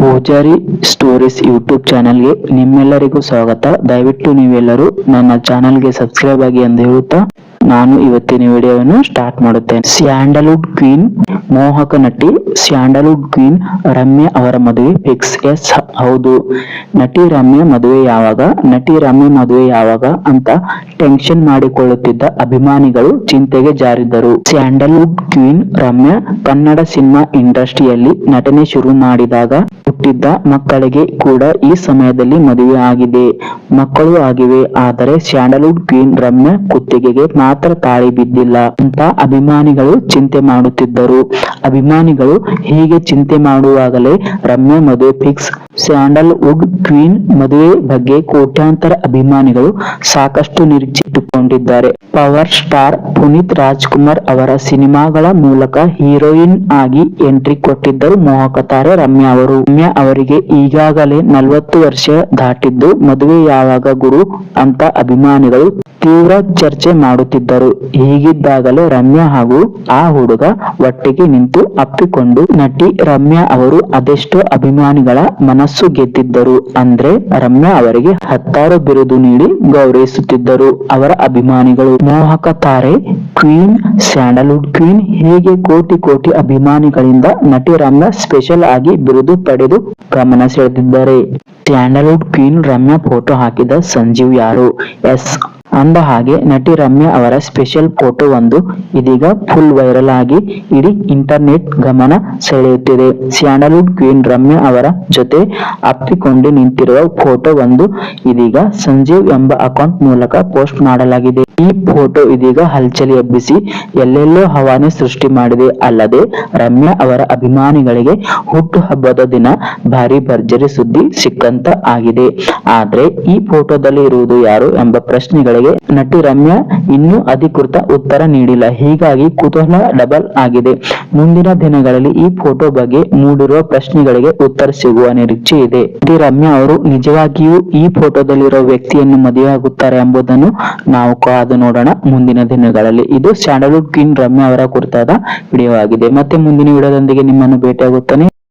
Poojary stories YouTube ಚಾನಲ್ಗೆ ನಿಮ್ಮೆಲ್ಲರಿಗೂ ಸ್ವಾಗತ. ದಯವಿಟ್ಟು ನೀವೆಲ್ಲರೂ ನನ್ನ ಚಾನಲ್ಗೆ ಸಬ್ಸ್ಕ್ರೈಬ್ ಆಗಿ ಎಂದು ಹೇಳುತ್ತಾ ನಾನು ಇವತ್ತಿನ ವಿಡಿಯೋವನ್ನು ಸ್ಟಾರ್ಟ್ ಮಾಡುತ್ತೇನೆ. ಸ್ಯಾಂಡಲ್ವುಡ್ ಕ್ವೀನ್ ಮೋಹಕ ನಟಿ ಸ್ಯಾಂಡಲ್ವುಡ್ ಕ್ವೀನ್ ರಮ್ಯಾ ಅವರ ಮದುವೆ ಫಿಕ್ಸ್ ಎಸ್ ಹೌದು. ನಟಿ ರಮ್ಯಾ ಮದುವೆ ಯಾವಾಗ? ನಟಿ ರಮ್ಯಾ ಮದುವೆ ಯಾವಾಗ ಅಂತ ಟೆನ್ಷನ್ ಮಾಡಿಕೊಳ್ಳುತ್ತಿದ್ದ ಅಭಿಮಾನಿಗಳು ಚಿಂತೆಗೆ ಜಾರಿದ್ದರು. Sandalwood queen Ramya Kannada cinema ಇಂಡಸ್ಟ್ರಿಯಲ್ಲಿ ನಟನೆ ಶುರು ಮಾಡಿದಾಗ ಹುಟ್ಟಿದ್ದ ಮಕ್ಕಳಿಗೆ ಕೂಡ ಈ ಸಮಯದಲ್ಲಿ ಮದುವೆ ಆಗಿದೆ. ಮಕ್ಕಳು ಆಗಿವೆ, ಆದರೆ ಸ್ಯಾಂಡಲ್ವುಡ್ ಕ್ವೀನ್ ರಮ್ಯ ಕುತ್ತಿಗೆಗೆ ಮಾತ್ರ ತಾಳಿ ಬಿದ್ದಿಲ್ಲ ಅಂತ ಅಭಿಮಾನಿಗಳು ಚಿಂತೆ ಮಾಡುತ್ತಿದ್ದರು. ಅಭಿಮಾನಿಗಳು ಹೀಗೆ ಚಿಂತೆ ಮಾಡುವಾಗಲೇ ರಮ್ಯ ಮದುವೆ ಫಿಕ್ಸ್ ಸ್ಯಾಂಡಲ್ವುಡ್ ಕ್ವೀನ್ ಮದುವೆ ಬಗ್ಗೆ ಕೋಟ್ಯಾಂತರ ಅಭಿಮಾನಿಗಳು ಸಾಕಷ್ಟು ನಿರೀಕ್ಷೆ ಪವರ್ ಸ್ಟಾರ್ ಪುನೀತ್ ರಾಜ್ಕುಮಾರ್ ಅವರ ಸಿನಿಮಾಗಳ ಮೂಲಕ ಹೀರೋಯಿನ್ ಆಗಿ ಎಂಟ್ರಿ ಕೊಟ್ಟಿದ್ದರು ಮೋಹಕ ತಾರೆ ರಮ್ಯಾ ಅವರು. ರಮ್ಯಾ ಅವರಿಗೆ ಈಗಾಗಲೇ ನಲವತ್ತು ವರ್ಷ ದಾಟಿದ್ದು ಮದುವೆ ಯಾವಾಗ ಗುರು ಅಂತ ಅಭಿಮಾನಿಗಳು ತೀವ್ರ ಚರ್ಚೆ ಮಾಡುತ್ತಿದ್ದರು. ಹೀಗಿದ್ದಾಗಲೇ ರಮ್ಯಾ ಹಾಗೂ ಆ ಹುಡುಗ ಒಟ್ಟಿಗೆ ನಿಂತು ಅಪ್ಪಿಕೊಂಡು ನಟಿ ರಮ್ಯಾ ಅವರು ಅದೆಷ್ಟೋ ಅಭಿಮಾನಿಗಳ ಮನಸ್ಸು ಗೆದ್ದಿದ್ದರು ಅಂದ್ರೆ ರಮ್ಯಾ ಅವರಿಗೆ ಹತ್ತಾರು ಬಿರುದು ನೀಡಿ ಗೌರವಿಸುತ್ತಿದ್ದರು. ಅವರ ಅಭಿಮಾನಿಗಳು ಮೋಹಕ ತಾರೆ, ಕ್ವೀನ್, ಸ್ಯಾಂಡಲ್ವುಡ್ ಕ್ವೀನ್ ಹೀಗೆ ಕೋಟಿ ಕೋಟಿ ಅಭಿಮಾನಿಗಳಿಂದ ನಟಿ ರಮ್ಯಾ ಸ್ಪೆಷಲ್ ಆಗಿ ಬಿರುದು ಪಡೆದು ಗಮನ ಸೆಳೆದಿದ್ದಾರೆ. ಸ್ಯಾಂಡಲ್ವುಡ್ ಕ್ವೀನ್ ರಮ್ಯಾ ಫೋಟೋ ಹಾಕಿದ ಸಂಜೀವ್ ಯಾರು? ಎಸ್. ಅಂದ ಹಾಗೆ ನಟಿ ರಮ್ಯಾ ಅವರ ಸ್ಪೆಷಲ್ ಫೋಟೋ ಒಂದು ಇದೀಗ ಫುಲ್ ವೈರಲ್ ಆಗಿ ಇಡೀ ಇಂಟರ್ನೆಟ್ ಗಮನ ಸೆಳೆಯುತ್ತಿದೆ. ಸ್ಯಾಂಡಲ್ವುಡ್ ಕ್ವೀನ್ ರಮ್ಯಾ ಅವರ ಜೊತೆ ಅಪ್ಪಿಕೊಂಡು ನಿಂತಿರುವ ಫೋಟೋ ಒಂದು ಇದೀಗ ಸಂಜೀವ್ ಎಂಬ ಅಕೌಂಟ್ ಮೂಲಕ ಪೋಸ್ಟ್ ಮಾಡಲಾಗಿದೆ. ಈ ಫೋಟೋ ಇದೀಗ ಹಲ್ಚಲಿ ಎಬ್ಬಿಸಿ ಎಲ್ಲೆಲ್ಲೋ ಹವಾನೆ ಸೃಷ್ಟಿ ಮಾಡಿದೆ. ಅಲ್ಲದೆ ರಮ್ಯಾ ಅವರ ಅಭಿಮಾನಿಗಳಿಗೆ ಹುಟ್ಟು ಹಬ್ಬದ ದಿನ ಭಾರಿ ಭರ್ಜರಿ ಸುದ್ದಿ ಸಿಕ್ಕಂತ ಆಗಿದೆ. ಆದ್ರೆ ಈ ಫೋಟೋದಲ್ಲಿ ಇರುವುದು ಯಾರು ಎಂಬ ಪ್ರಶ್ನೆಗಳಿಗೆ ನಟಿ ರಮ್ಯಾ ಇನ್ನೂ ಅಧಿಕೃತ ಉತ್ತರ ನೀಡಿಲ್ಲ. ಹೀಗಾಗಿ ಕುತೂಹಲ ಡಬಲ್ ಆಗಿದೆ. ಮುಂದಿನ ದಿನಗಳಲ್ಲಿ ಈ ಫೋಟೋ ಬಗ್ಗೆ ಮೂಡಿರುವ ಪ್ರಶ್ನೆಗಳಿಗೆ ಉತ್ತರ ಸಿಗುವ ನಿರೀಕ್ಷೆ ಇದೆ. ನಟಿ ರಮ್ಯಾ ಅವರು ನಿಜವಾಗಿಯೂ ಈ ಫೋಟೋದಲ್ಲಿರುವ ವ್ಯಕ್ತಿಯನ್ನು ಮದುವೆಯಾಗುತ್ತಾರೆ ಎಂಬುದನ್ನು ನಾವು ಕಾದು ನೋಡೋಣ ಮುಂದಿನ ದಿನಗಳಲ್ಲಿ. ಇದು ಸ್ಯಾಂಡಲ್ವುಡ್ ಕಿನ್ ರಮ್ಯಾ ಅವರ ಕುರಿತಾದ ವಿಡಿಯೋ ಆಗಿದೆ ಮತ್ತೆ ಮುಂದಿನ ವಿಡಿಯೋದೊಂದಿಗೆ ನಿಮ್ಮನ್ನು ಭೇಟಿಯಾಗುತ್ತಾನೆ.